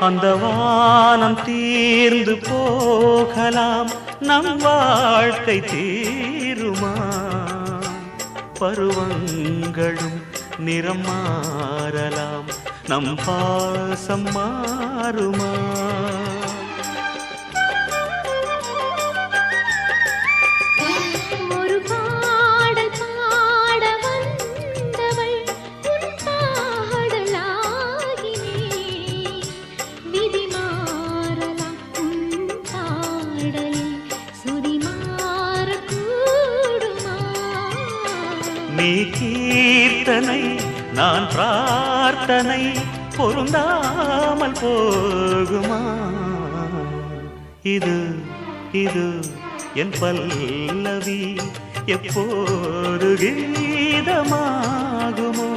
அந்த வானம் தீர்ந்து போகலாம். நம் வாழ்க்கை தீருமா? பருவங்களும் நிறம் மாறலாம். நம் பாசம் மாறுமா? ஒரு பா நீ கீர்த்தனை நான் பிரார்த்தனை பொருந்தாமல் போகுமா? இது இது என் பல்லவி எப்போது கீதமாகுமோ?